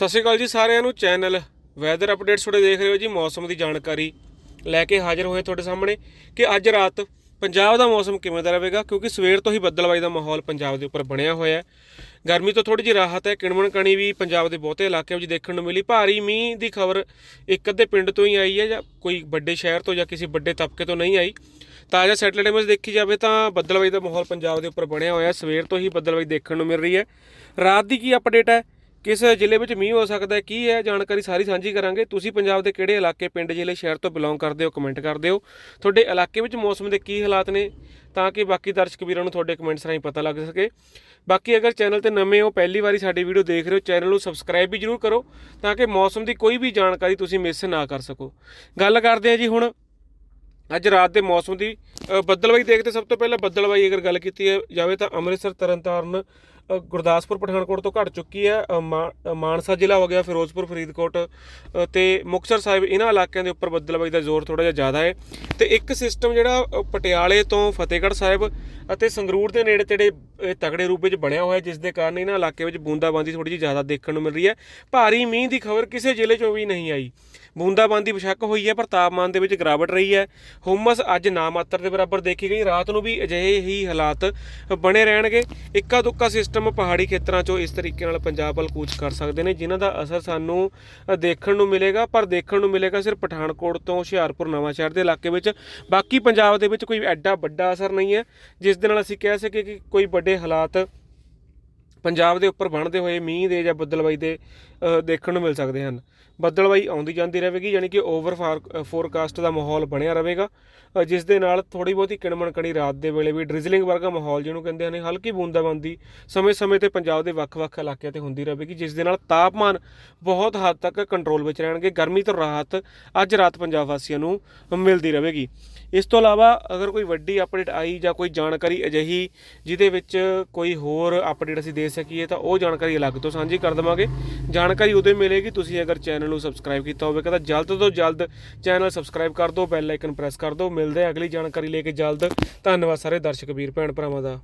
ਸਤਿ ਸ਼੍ਰੀ ਅਕਾਲ ਜੀ ਸਾਰਿਆਂ ਨੂੰ ਚੈਨਲ ਵੈਦਰ ਅਪਡੇਟਸ ਤੁਹਾਡੇ ਦੇਖ ਰਹੇ ਹੋ ਜੀ, ਮੌਸਮ ਦੀ ਜਾਣਕਾਰੀ ਲੈ ਕੇ ਹਾਜ਼ਰ ਹੋਏ ਤੁਹਾਡੇ ਸਾਹਮਣੇ ਕਿ ਅੱਜ ਰਾਤ ਪੰਜਾਬ ਦਾ ਮੌਸਮ ਕਿਵੇਂ ਦਾ ਰਹੇਗਾ, ਕਿਉਂਕਿ ਸਵੇਰ ਤੋਂ ਹੀ ਬੱਦਲਬਾਈ ਦਾ ਮਾਹੌਲ ਪੰਜਾਬ ਦੇ ਉੱਪਰ ਬਣਿਆ ਹੋਇਆ ਹੈ। ਗਰਮੀ ਤੋਂ ਥੋੜੀ ਜਿਹੀ ਰਾਹਤ ਹੈ ਕਿਣਮਣ ਕਣੀ ਵੀ ਪੰਜਾਬ ਦੇ ਬਹੁਤੇ ਇਲਾਕਿਆਂ ਵਿੱਚ ਦੇਖਣ ਨੂੰ ਮਿਲੀ। ਭਾਰੀ ਮੀਂਹ ਦੀ ਖਬਰ ਇੱਕ ਅੱਧੇ ਪਿੰਡ ਤੋਂ ਹੀ ਆਈ ਹੈ, ਜਾਂ ਕੋਈ ਵੱਡੇ ਸ਼ਹਿਰ ਤੋਂ ਜਾਂ ਕਿਸੇ ਵੱਡੇ ਤਬਕੇ ਤੋਂ ਨਹੀਂ ਆਈ। ਤਾਜ਼ਾ ਸੈਟੇਲਾਈਟ ਇਮੇਜ ਦੇਖੀ ਜਾਵੇ ਤਾਂ ਬੱਦਲਬਾਈ ਦਾ ਮਾਹੌਲ ਪੰਜਾਬ ਦੇ ਉੱਪਰ ਬਣਿਆ ਹੋਇਆ ਸਵੇਰ ਤੋਂ ਹੀ ਬੱਦਲਬਾਈ ਦੇਖਣ ਨੂੰ ਮਿਲ ਰਹੀ ਹੈ। ਰਾਤ ਦੀ ਕੀ ਅਪਡੇਟ ਹੈ? ਕਿਸ ਜ਼ਿਲ੍ਹੇ ਵਿੱਚ ਮੀਂਹ ਹੋ ਸਕਦਾ ਹੈ ਕੀ ਹੈ? ਜਾਣਕਾਰੀ ਸਾਰੀ ਸਾਂਝੀ ਕਰਾਂਗੇ। ਤੁਸੀਂ ਪੰਜਾਬ ਦੇ ਕਿਹੜੇ ਇਲਾਕੇ ਪਿੰਡ ਜ਼ਿਲ੍ਹੇ ਸ਼ਹਿਰ ਤੋਂ ਬਿਲੋਂਗ ਕਰਦੇ ਹੋ? ਕਮੈਂਟ ਕਰ ਦਿਓ। ਤੁਹਾਡੇ ਇਲਾਕੇ ਵਿੱਚ ਮੌਸਮ ਦੇ ਕੀ ਹਾਲਾਤ ਨੇ? ਤਾਂ ਕਿ ਬਾਕੀ ਦਰਸ਼ਕ ਵੀਰਾਂ ਨੂੰ ਤੁਹਾਡੇ ਕਮੈਂਟਸ ਰਾਹੀਂ ਪਤਾ ਲੱਗ ਸਕੇ। ਬਾਕੀ ਅਗਰ ਚੈਨਲ ਤੇ ਨਵੇਂ ਹੋ ਪਹਿਲੀ ਵਾਰੀ ਸਾਡੀ ਵੀਡੀਓ ਦੇਖ ਰਹੇ ਹੋ ਚੈਨਲ ਨੂੰ ਸਬਸਕ੍ਰਾਈਬ ਵੀ ਜਰੂਰ ਕਰੋ ਤਾਂ ਕਿ ਮੌਸਮ ਦੀ ਕੋਈ ਵੀ ਜਾਣਕਾਰੀ ਤੁਸੀਂ ਮਿਸ ਨਾ ਕਰ ਸਕੋ। ਗੱਲ ਕਰਦੇ ਹਾਂ ਜੀ ਹੁਣ ਅੱਜ ਰਾਤ ਦੇ ਮੌਸਮ ਦੀ ਅ, ਬੱਦਲਬਾਈ ਦੇਖਦੇ ਸਭ ਤੋਂ ਪਹਿਲਾਂ ਬੱਦਲਬਾਈ ਅਗਰ ਗੱਲ ਕੀਤੀ ਜਾਵੇ ਤਾਂ ਅੰਮ੍ਰਿਤਸਰ ਤਰਨਤਾਰਨ ਗੁਰਦਾਸਪੁਰ ਪਠਾਨਕੋਟ ਤੋਂ ਘਟ ਚੁੱਕੀ ਹੈ। ਮਾ- ਮਾਨਸਾ ਜ਼ਿਲ੍ਹਾ ਹੋ ਗਿਆ ਫਿਰੋਜ਼ਪੁਰ ਫਰੀਦਕੋਟ ਅ, ਤੇ ਮੁਕਤਸਰ ਸਾਹਿਬ ਇਹਨਾਂ ਇਲਾਕਿਆਂ ਦੇ ਉੱਪਰ ਬੱਦਲਬਾਈ ਦਾ ਜ਼ੋਰ ਥੋੜਾ ਜਿਹਾ ਜ਼ਿਆਦਾ ਹੈ। ਤੇ ਇੱਕ ਸਿਸਟਮ ਜਿਹੜਾ ਪਟਿਆਲੇ ਤੋਂ ਫਤਿਹਗੜ੍ਹ ਸਾਹਿਬ ਅਤੇ ਸੰਗਰੂਰ ਦੇ ਨੇੜੇ ਤੇੜੇ ਇਹ ਤਕੜੇ ਰੂਪ ਵਿੱਚ ਬਣਿਆ ਹੋਇਆ ਜਿਸ ਦੇ ਕਾਰਨ ਇਹਨਾਂ ਇਲਾਕੇ ਵਿੱਚ ਬੂੰਦਾਬਾਂਦੀ ਥੋੜੀ ਜਿਹੀ ਜ਼ਿਆਦਾ ਦੇਖਣ ਨੂੰ ਮਿਲ ਰਹੀ ਹੈ। ਭਾਰੀ ਮੀਂਹ ਦੀ ਖਬਰ ਕਿਸੇ ਜ਼ਿਲ੍ਹੇ 'ਚੋਂ ਵੀ ਨਹੀਂ ਆਈ। ਬੂੰਦਾਬਾਂਦੀ ਬੇਸ਼ੱਕ ਹੋਈ ਹੈ, ਪਰ ਤਾਪਮਾਨ ਦੇ ਵਿੱਚ ਗਿਰਾਵਟ ਰਹੀ ਹੈ। ਹੁਮਸ ਅੱਜ ਨਾ ਮਾਤਰ ਦੇ ਬਰਾਬਰ ਦੇਖੀ ਗਈ। ਰਾਤ ਨੂੰ ਵੀ ਅਜਿਹੇ ਹੀ ਹਾਲਾਤ ਬਣੇ ਰਹਿਣਗੇ। ਇੱਕਾ ਦੁੱਕਾ ਸਿਸਟਮ ਪਹਾੜੀ ਖੇਤਰਾਂ 'ਚੋਂ ਇਸ ਤਰੀਕੇ ਨਾਲ ਪੰਜਾਬ ਵੱਲ ਕੂਚ ਕਰ ਸਕਦੇ ਨੇ, ਜਿਨ੍ਹਾਂ ਦਾ ਅਸਰ ਸਾਨੂੰ ਦੇਖਣ ਨੂੰ ਮਿਲੇਗਾ। ਪਰ ਦੇਖਣ ਨੂੰ ਮਿਲੇਗਾ ਸਿਰਫ ਪਠਾਨਕੋਟ ਤੋਂ ਹੁਸ਼ਿਆਰਪੁਰ ਨਵਾਂ ਸ਼ਹਿਰ ਦੇ ਇਲਾਕੇ ਵਿੱਚ। ਬਾਕੀ ਪੰਜਾਬ ਦੇ ਵਿੱਚ ਕੋਈ ਐਡਾ ਵੱਡਾ ਅਸਰ ਨਹੀਂ ਹੈ। ਜਿਸ ਦੇ ਨਾਲ ਅਸੀਂ ਕਹਿ ਸਕੀਏ ਕਿ ਕੋਈ ਵੱਡੇ ਹਾਲਾਤ ਪੰਜਾਬ ਦੇ ਉੱਪਰ ਬਣਦੇ ਹੋਏ ਮੀਂਹ ਦੇ ਜਾਂ ਬੱਦਲਬਾਈ ਦੇ ਦੇਖਣ ਨੂੰ ਮਿਲ ਸਕਦੇ ਹਨ। ਬੱਦਲਬਾਈ ਆਉਂਦੀ ਜਾਂਦੀ ਰਹੇਗੀ, ਯਾਨੀ ਕਿ ਓਵਰ ਫੋਰਕਾਸਟ ਦਾ ਮਾਹੌਲ ਬਣਿਆ ਰਹੇਗਾ। ਜਿਸ ਦੇ ਨਾਲ ਥੋੜੀ ਬਹੁਤੀ ਕਿਣਮਣ ਕਣੀ ਰਾਤ ਦੇ ਵੇਲੇ ਵੀ ਡ੍ਰਿਜ਼ਲਿੰਗ ਵਰਗਾ ਮਾਹੌਲ ਜਿਹਨੂੰ ਕਹਿੰਦੇ ਹਨ, ਹਲਕੀ ਬੂੰਦਾਬਾਂਦੀ ਸਮੇਂ-ਸਮੇਂ ਤੇ ਪੰਜਾਬ ਦੇ ਵੱਖ-ਵੱਖ ਇਲਾਕਿਆਂ ਤੇ ਹੁੰਦੀ ਰਹੇਗੀ, ਜਿਸ ਦੇ ਨਾਲ ਤਾਪਮਾਨ ਬਹੁਤ ਹੱਦ ਤੱਕ ਕੰਟਰੋਲ ਵਿੱਚ ਰਹਿਣਗੇ। ਗਰਮੀ ਤੋਂ ਰਾਹਤ ਅੱਜ ਰਾਤ ਪੰਜਾਬ ਵਾਸੀਆਂ ਨੂੰ ਮਿਲਦੀ ਰਹੇਗੀ। ਇਸ ਤੋਂ ਇਲਾਵਾ ਅਗਰ ਕੋਈ ਵੱਡੀ ਅਪਡੇਟ ਆਈ ਜਾਂ ਕੋਈ ਜਾਣਕਾਰੀ ਅਜਿਹੀ ਜਿਹਦੇ ਵਿੱਚ ਕੋਈ ਹੋਰ ਅਪਡੇਟ ਅਸੀਂ ਦੇ ਸਕੀਏ ਤਾਂ ਉਹ ਜਾਣਕਾਰੀ ਅਲੱਗ ਤੋਂ ਸਾਂਝੀ ਕਰ ਦੇਵਾਂਗੇ। ਜਾਣਕਾਰੀ ਉਦੋਂ ਮਿਲੇਗੀ। ਤੁਸੀਂ ਅਗਰ ਚੈਨਲ ਨੂੰ ਸਬਸਕ੍ਰਾਈਬ ਕੀਤਾ ਹੋਵੇਗਾ ਤਾਂ ਜਲਦ ਤੋਂ ਜਲਦ ਚੈਨਲ ਸਬਸਕ੍ਰਾਈਬ ਕਰ ਦਿਓ ਬੈਲ ਆਈਕਨ ਪ੍ਰੈਸ ਕਰ ਦਿਓ। ਮਿਲਦੇ ਅਗਲੀ ਜਾਣਕਾਰੀ ਲੈ ਕੇ ਜਲਦ। ਧੰਨਵਾਦ ਸਾਰੇ ਦਰਸ਼ਕ, ਵੀਰ, ਭੈਣ, ਭਰਾਵਾਂ ਦਾ।